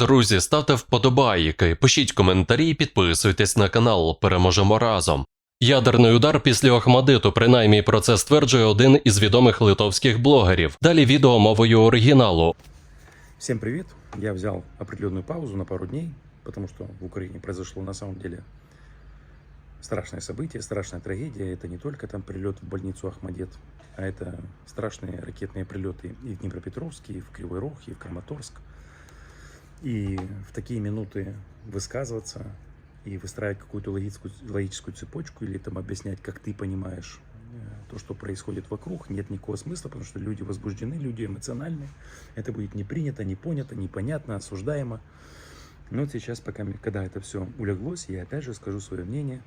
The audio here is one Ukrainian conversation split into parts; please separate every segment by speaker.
Speaker 1: Друзі, ставте вподобайки, пишіть коментарі, підписуйтесь на канал. Переможемо разом. Ядерний удар після Охмадиту, принаймні про це стверджує один із відомих литовських блогерів. Далі відео мовою оригіналу.
Speaker 2: Всем привет! Я взял определенную паузу на пару дней, потому что в Украине произошло на самом деле страшное событие, страшная трагедия. Это не только там прилет в больницу Ахмадет, а это страшные ракетные прилеты и в Днепропетровск, и в Кривой Рог, и в Краматорск. И в такие минуты высказываться и выстраивать какую-то логическую, логическую цепочку или там объяснять, как ты понимаешь э, то, что происходит вокруг, нет никакого смысла, потому что люди возбуждены, люди эмоциональны. Это будет не принято, не понято, непонятно, осуждаемо. Но вот сейчас, пока, когда это все улеглось, я опять же скажу свое мнение,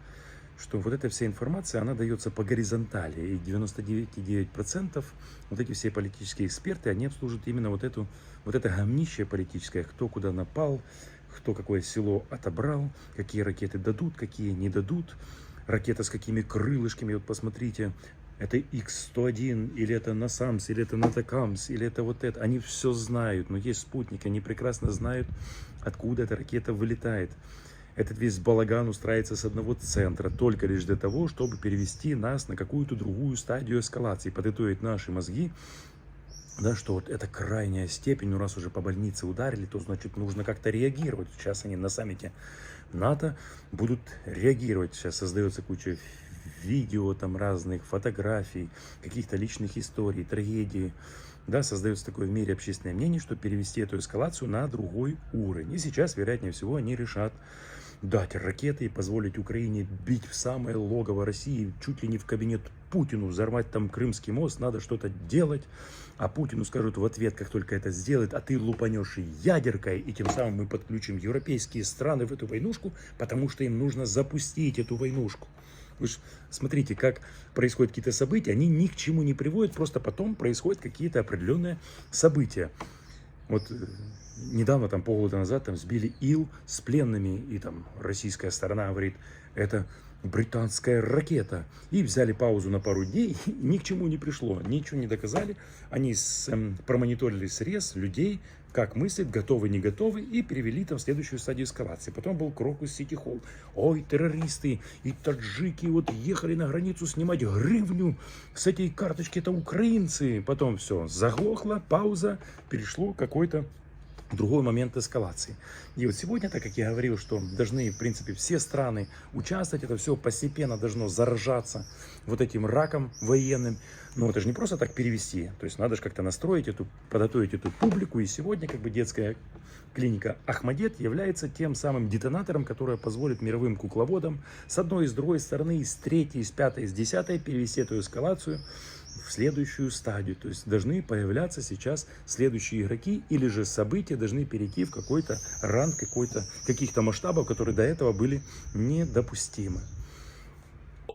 Speaker 2: что вот эта вся информация, она дается по горизонтали. И 99,9% вот эти все политические эксперты, они обслуживают именно вот, эту, вот это гомнище политическое, кто куда напал, кто какое село отобрал, какие ракеты дадут, какие не дадут, ракета с какими крылышками, вот посмотрите, это X-101, или это Насамс, или это Натакамс, или это вот это. Они все знают, но есть спутник, они прекрасно знают, откуда эта ракета вылетает. Этот весь балаган устраивается с одного центра, только лишь для того, чтобы перевести нас на какую-то другую стадию эскалации, подготовить наши мозги, да, что вот это крайняя степень, ну раз уже по больнице ударили, то значит нужно как-то реагировать. Сейчас они на саммите НАТО будут реагировать. Сейчас создается куча видео, там разных фотографий, каких-то личных историй, трагедий. Да, создается такое в мире общественное мнение, что перевести эту эскалацию на другой уровень. И сейчас, вероятнее всего, они решат дать ракеты и позволить Украине бить в самое логово России, чуть ли не в кабинет Путину, взорвать там Крымский мост, надо что-то делать. А Путину скажут в ответ, как только это сделает, а ты лупанешь ядеркой, и тем самым мы подключим европейские страны в эту войнушку, потому что им нужно запустить эту войнушку. Вы ж смотрите, как происходят какие-то события, они ни к чему не приводят, просто потом происходят какие-то определенные события. Вот э, недавно, там полгода назад, там сбили Ил с пленными, и там российская сторона говорит, это британская ракета. И взяли паузу на пару дней, и ни к чему не пришло, ничего не доказали. Они с, эм, промониторили срез людей, как мыслят, готовы, не готовы, и перевели там в следующую стадию эскалации. Потом был Крокус Сити Холл. Ой, террористы и таджики вот ехали на границу снимать гривню с этой карточки, это украинцы. Потом все, заглохло, пауза, перешло какой-то другой момент эскалации. И вот сегодня, так как я говорил, что должны, в принципе, все страны участвовать, это все постепенно должно заражаться вот этим раком военным. Но это же не просто так перевести. То есть надо же как-то настроить эту, подготовить эту публику. И сегодня как бы детская клиника Ахмадет является тем самым детонатором, который позволит мировым кукловодам с одной и с другой стороны, с третьей, с пятой, с десятой перевести эту эскалацию в следующую стадию. То есть должны появляться сейчас следующие игроки или же события должны перейти в какой-то ранг какой-то, каких-то масштабов, которые до этого были недопустимы.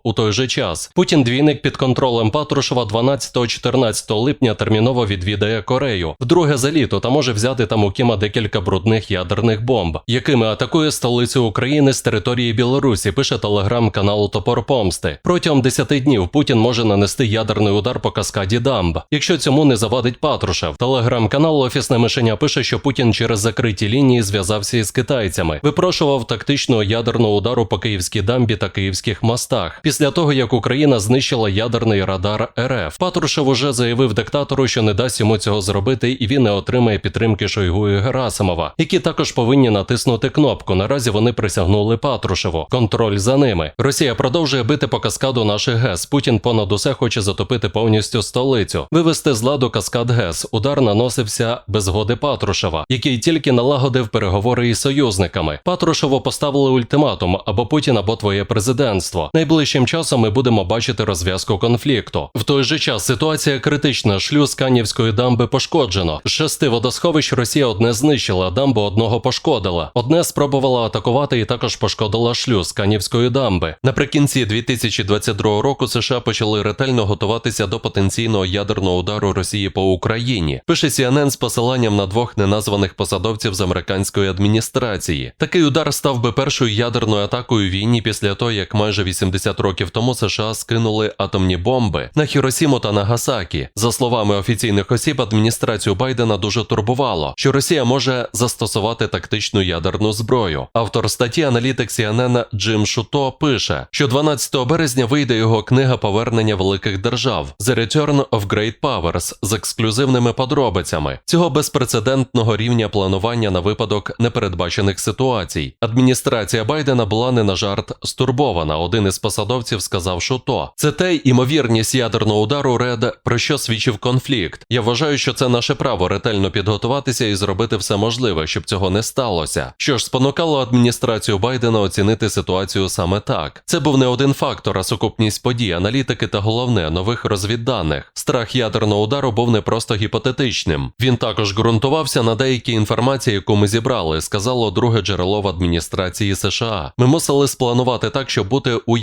Speaker 1: У той же час Путін двійник під контролем Патрушева 12-14 липня терміново відвідає Корею. Вдруге за літо та може взяти там у Кіма декілька брудних ядерних бомб, якими атакує столицю України з території Білорусі. Пише телеграм-канал Топор Помсти. Протягом 10 днів Путін може нанести ядерний удар по каскаді дамб, якщо цьому не завадить Патрушев. Телеграм-канал Офісне мишеня пише, що Путін через закриті лінії зв'язався із китайцями, випрошував тактичного ядерного удару по київській дамбі та київських мостах. Після того, як Україна знищила ядерний радар РФ, Патрушев уже заявив диктатору, що не дасть йому цього зробити, і він не отримає підтримки Шойгу і Герасимова, які також повинні натиснути кнопку. Наразі вони присягнули Патрушеву. Контроль за ними. Росія продовжує бити по каскаду наших ГЕС. Путін понад усе хоче затопити повністю столицю, вивести з ладу каскад ГЕС. Удар наносився без згоди Патрушева, який тільки налагодив переговори із союзниками. Патрушеву поставили ультиматум або Путін, або твоє президентство. Найближчим часом ми будемо бачити розв'язку конфлікту. В той же час ситуація критична. Шлюз Канівської дамби пошкоджено. Шести водосховищ Росія одне знищила, дамбу одного пошкодила. Одне спробувала атакувати і також пошкодила шлюз Канівської дамби. Наприкінці 2022 року США почали ретельно готуватися до потенційного ядерного удару Росії по Україні. Пише CNN з посиланням на двох неназваних посадовців з американської адміністрації. Такий удар став би першою ядерною атакою війні після того, як майже 80 років років тому США скинули атомні бомби на Хіросіму та Нагасакі. За словами офіційних осіб, адміністрацію Байдена дуже турбувало, що Росія може застосувати тактичну ядерну зброю. Автор статті аналітик CNN Джим Шуто пише, що 12 березня вийде його книга Повернення великих держав The Return of Great Powers з ексклюзивними подробицями цього безпрецедентного рівня планування на випадок непередбачених ситуацій. Адміністрація Байдена була не на жарт стурбована. Один із посадовців сказав, що то це те імовірність ядерного удару РЕД, про що свідчив конфлікт. Я вважаю, що це наше право ретельно підготуватися і зробити все можливе, щоб цього не сталося. Що ж спонукало адміністрацію Байдена оцінити ситуацію саме так. Це був не один фактор, а сукупність подій, аналітики та головне нових розвідданих. Страх ядерного удару був не просто гіпотетичним. Він також ґрунтувався на деякій інформації, яку ми зібрали, сказало друге джерело в адміністрації США. Ми мусили спланувати так, щоб бути у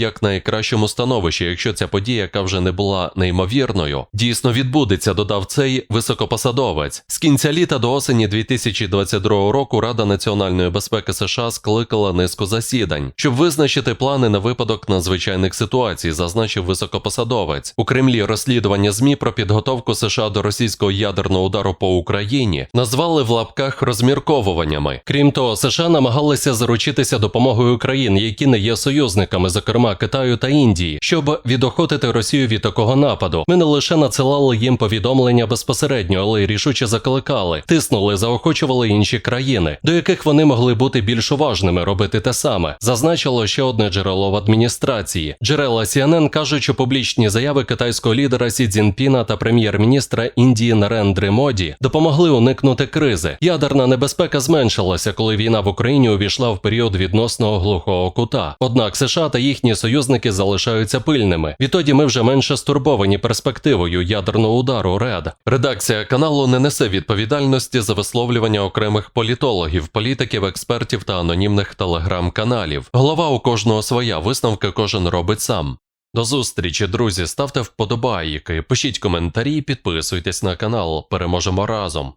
Speaker 1: якнайкращому становищі, якщо ця подія, яка вже не була неймовірною, дійсно відбудеться, додав цей високопосадовець. З кінця літа до осені 2022 року Рада національної безпеки США скликала низку засідань, щоб визначити плани на випадок надзвичайних ситуацій, зазначив високопосадовець. У Кремлі розслідування ЗМІ про підготовку США до російського ядерного удару по Україні назвали в лапках розмірковуваннями. Крім того, США намагалися заручитися допомогою країн, які не є союзниками, зокрема Китаю та Індії, щоб відохотити Росію від такого нападу. Ми не лише надсилали їм повідомлення безпосередньо, але й рішуче закликали, тиснули, заохочували інші країни, до яких вони могли бути більш уважними робити те саме. Зазначило ще одне джерело в адміністрації. Джерела CNN кажуть, що публічні заяви китайського лідера Сі Цзінпіна та прем'єр-міністра Індії Нарендри Моді допомогли уникнути кризи. Ядерна небезпека зменшилася, коли війна в Україні увійшла в період відносного глухого кута. Однак США та їхні союзники залишаються пильними. Відтоді ми вже менше стурбовані перспективою ядерного удару РЕД. Редакція каналу не несе відповідальності за висловлювання окремих політологів, політиків, експертів та анонімних телеграм-каналів. Голова у кожного своя висновки кожен робить сам. До зустрічі, друзі. Ставте вподобайки, пишіть коментарі, підписуйтесь на канал. Переможемо разом.